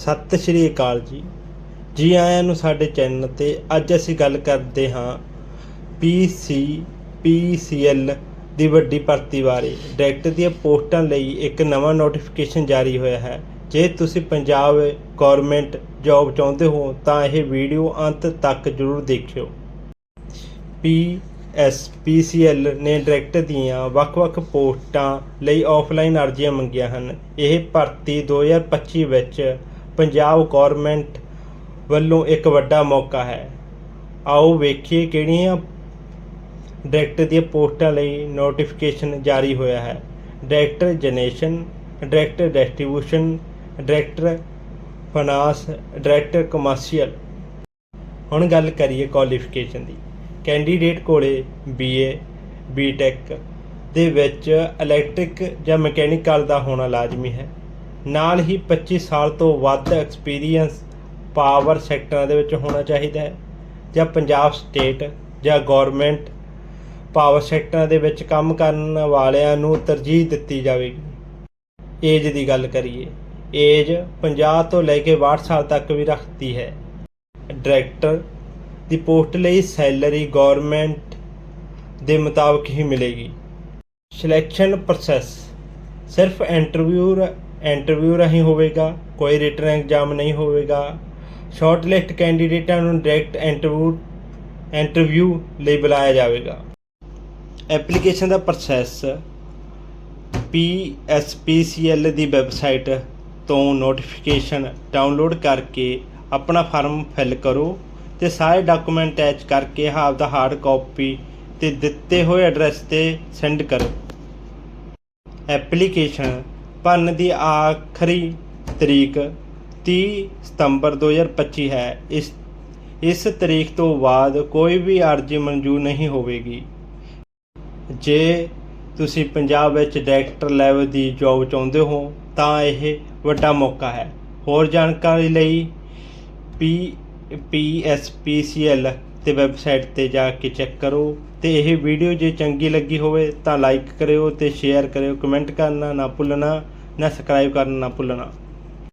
ਸਤਿ ਸ਼੍ਰੀ ਅਕਾਲ ਜੀ। ਜੀ ਆਇਆਂ ਨੂੰ ਸਾਡੇ ਚੈਨਲ ਤੇ ਅੱਜ ਅਸੀਂ ਗੱਲ ਕਰਦੇ ਹਾਂ ਪੀਸੀ ਪੀਸੀਐਲ ਦੀ ਵੱਡੀ ਭਰਤੀ ਬਾਰੇ। ਡਾਇਰੈਕਟਰ ਦੀਆਂ ਪੋਸਟਾਂ ਲਈ ਇੱਕ ਨਵਾਂ ਨੋਟੀਫਿਕੇਸ਼ਨ ਜਾਰੀ ਹੋਇਆ ਹੈ। ਜੇ ਤੁਸੀਂ ਪੰਜਾਬ ਗਵਰਨਮੈਂਟ ਜੌਬ ਚਾਹੁੰਦੇ ਹੋ, ਤਾਂ ਇਹ ਵੀਡੀਓ ਅੰਤ ਤੱਕ ਜ਼ਰੂਰ ਦੇਖਿਓ। P S, P C PSPCL ਨੇ ਡਾਇਰੈਕਟਰ ਦੀਆਂ ਵੱਖ-ਵੱਖ ਪੋਸਟਾਂ ਲਈ ਆਫਲਾਈਨ ਅਰਜ਼ੀਆਂ ਮੰਗੀਆਂ ਹਨ। ਇਹ ਭਰਤੀ 2025 ਵਿੱਚ ਪੰਜਾਬ ਗੌਰਮੈਂਟ ਵੱਲੋਂ ਇੱਕ ਵੱਡਾ ਮੌਕਾ ਹੈ। ਆਓ ਵੇਖੀਏ ਕਿਹੜੀਆਂ ਡਾਇਰੈਕਟਰ ਦੀਆਂ ਪੋਸਟਾਂ ਲਈ ਨੋਟੀਫਿਕੇਸ਼ਨ ਜਾਰੀ ਹੋਇਆ ਹੈ। Director generation director distribution director finance director commercial ਹੁਣ ਗੱਲ ਕਰੀਏ ਕੁਆਲੀਫਿਕੇਸ਼ਨ ਦੀ। ਕੈਂਡੀਡੇਟ ਕੋਲੇ ਬੀਏ ਬੀਟੈਕ ਦੇ ਵਿੱਚ ਇਲੈਕਟ੍ਰਿਕ ਜਾਂ ਮਕੈਨੀਕਲ ਦਾ ਹੋਣਾ ਲਾਜ਼ਮੀ ਹੈ। ਨਾਲ ਹੀ 25 ਸਾਲ ਤੋਂ ਵੱਧ ਐਕਸਪੀਰੀਅੰਸ ਪਾਵਰ ਸੈਕਟਰਾਂ ਦੇ ਵਿੱਚ ਹੋਣਾ ਚਾਹੀਦਾ ਹੈ, ਜਾਂ ਪੰਜਾਬ ਸਟੇਟ ਜਾਂ ਗਵਰਨਮੈਂਟ ਪਾਵਰ ਸੈਕਟਰਾਂ ਦੇ ਵਿੱਚ ਕੰਮ ਕਰਨ ਵਾਲਿਆਂ ਨੂੰ ਤਰਜੀਹ ਦਿੱਤੀ ਜਾਵੇਗੀ। ਏਜ ਦੀ ਗੱਲ ਕਰੀਏ ਏਜ 50 ਤੋਂ ਲੈ ਕੇ 62 ਸਾਲ ਤੱਕ ਵੀ ਰੱਖਦੀ ਹੈ। ਡਾਇਰੈਕਟਰ ਦੀ ਪੋਸਟ ਲਈ ਸੈਲਰੀ ਗਵਰਨਮੈਂਟ ਦੇ ਮੁਤਾਬਕ ਹੀ ਮਿਲੇਗੀ। ਸਿਲੈਕਸ਼ਨ ਪ੍ਰੋਸੈਸ ਸਿਰਫ ਇੰਟਰਵਿਊ ਇੰਟਰਵਿਊ ਰਾਹੀਂ ਹੋਵੇਗਾ, ਕੋਈ ਰਿਟਨ ਐਗਜ਼ਾਮ ਨਹੀਂ ਹੋਵੇਗਾ। ਸ਼ਾਰਟਲਿਸਟ ਕੈਂਡੀਡੇਟਾਂ ਨੂੰ ਡਾਇਰੈਕਟ ਇੰਟਰਵਿਊ ਇੰਟਰਵਿਊ ਲਈ ਬੁਲਾਇਆ ਜਾਵੇਗਾ। ਐਪਲੀਕੇਸ਼ਨ ਦਾ ਪ੍ਰੋਸੈਸ PSPCL ਦੀ ਵੈਬਸਾਈਟ ਤੋਂ ਨੋਟੀਫਿਕੇਸ਼ਨ ਡਾਊਨਲੋਡ ਕਰਕੇ ਆਪਣਾ ਫਾਰਮ ਫਿਲ ਕਰੋ ਤੇ ਸਾਰੇ ਡਾਕੂਮੈਂਟ ਅਟੈਚ ਕਰਕੇ ਆਪਦਾ ਹਾਰਡ ਕਾਪੀ ਤੇ ਦਿੱਤੇ ਹੋਏ ਐਡਰੈਸ ਤੇ ਸੈਂਡ ਕਰੋ। ਐਪਲੀਕੇਸ਼ਨ ਭੰਨ ਦੀ ਆਖਰੀ ਤਰੀਕ 30 ਸਤੰਬਰ 2025 ਹੈ। ਇਸ ਇਸ ਤਰੀਕ ਤੋਂ ਬਾਅਦ ਕੋਈ ਵੀ ਅਰਜ਼ੀ ਮਨਜ਼ੂਰ ਨਹੀਂ ਹੋਵੇਗੀ। ਜੇ ਤੁਸੀਂ ਪੰਜਾਬ ਵਿੱਚ ਡਾਇਰੈਕਟਰ ਲੈਵਲ ਦੀ ਜੌਬ ਚਾਹੁੰਦੇ ਹੋ, ਤਾਂ ਇਹ ਵੱਡਾ ਮੌਕਾ ਹੈ। ਹੋਰ ਜਾਣਕਾਰੀ ਲਈ ਪੀ ਪੀਐਸਪੀਸੀਐਲ ਤੇ ਵੈਬਸਾਈਟ ਤੇ ਜਾ ਕੇ ਚੈੱਕ ਕਰੋ ਤੇ ਇਹ ਵੀਡੀਓ ਜੇ ਚੰਗੀ ਲੱਗੀ ਹੋਵੇ ਤਾਂ ਲਾਈਕ ਕਰਿਓ ਤੇ ਸ਼ੇਅਰ ਕਰਿਓ, ਕਮੈਂਟ ਕਰਨਾ ਨਾ ਭੁੱਲਣਾ। ਸਬਸਕ੍ਰਾਈਬ ਕਰਨਾ ਨਾ ਭੁੱਲਣਾ।